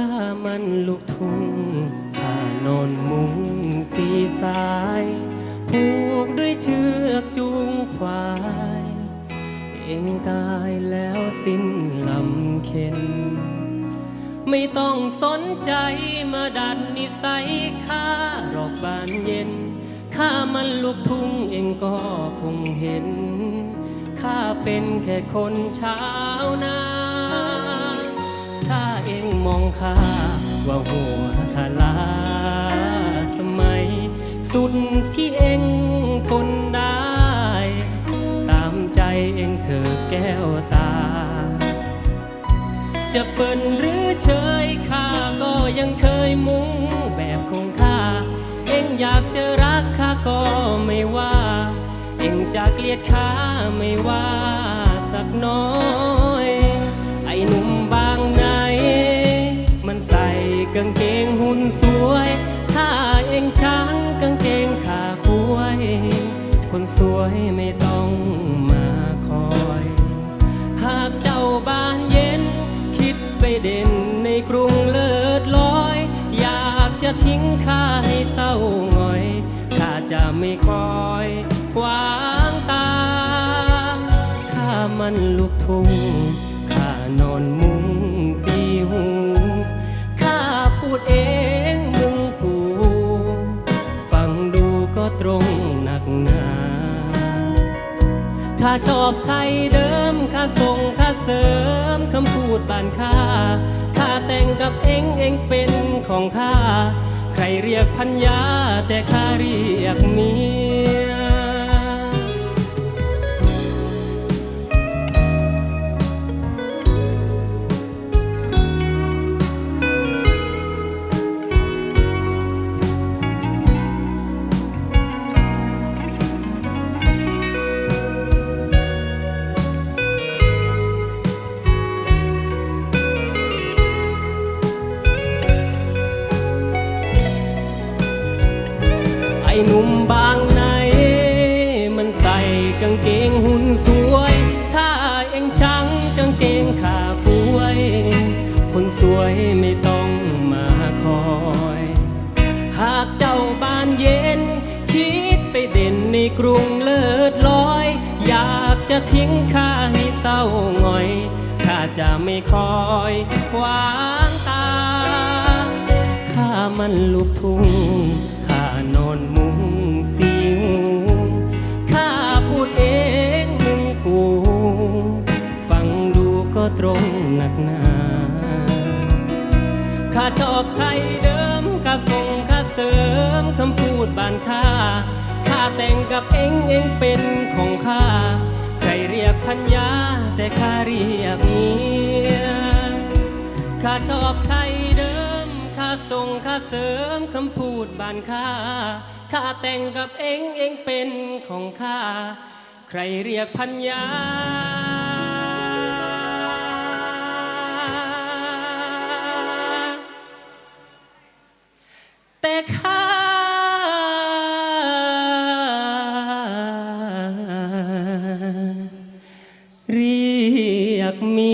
ข้ามันลูกทุ่งข้านอนมุงสีสาย ผูกด้วยเชือกจูงควาย เองตายแล้วสิ้นลำเค็น ไม่ต้องสนใจมาดัดนิสัยข้ารอกบานเย็น ข้ามันลูกทุ่งเองก็คงเห็น ข้าเป็นแค่คนชาวนา องมองข้าว่าหัวทาลาสมัย สุดที่เองทนได้ ตามใจเองเธอแก้วตา จะเปิ่นหรือเฉยข้าก็ยังเคยมุ้งแบบของข้า เองอยากจะรักข้าก็ไม่ว่า เองจะเกลียดข้าไม่ว่าสักน้อย งช้างกางเกงขาป่วย คนสวยไม่ต้องมาคอย หากเจ้าบ้านเย็น คิดไปเด่นในกรุงเลิศลอย อยากจะทิ้งข้าให้เศร้าหงอยข้าจะไม่คอยขวางตาข้ามันลูกทุ่ง กหนาข้าชอบไทยเดิมข้าส่งข้าเสริมคำพูดบ้านข้าข้าแต่งกับเองเองเป็นของข้า ใครเรียกพัญญาแต่ข้าเรียกเมีย หนุ่มบางไหนมันใส่กางเกงหุ่นสวย ถ้าเองชังกางเกงขาป่วย คนสวยไม่ต้องมาคอย หากเจ้าบานเย็น คิดไปเด่นในกรุงเลิศลอย อยากจะทิ้งข้าให้เศร้าหงอยข้าจะไม่คอยขวางตาข้ามันลูกทุ่ง ก็ตรงหนักหนาข้าชอบไทยเดิมข้าส่งข้าเสริมคำพูดบานข้าข้าแต่งกับเองเองเป็นของข้า ใครเรียกพัญญาแต่ข้าเรียกเมียข้าชอบไทยเดิมข้าส่งข้าเสริมคำพูดบานข้าข้าแต่งกับเองเองเป็นของข้า ใครเรียกพัญญา มี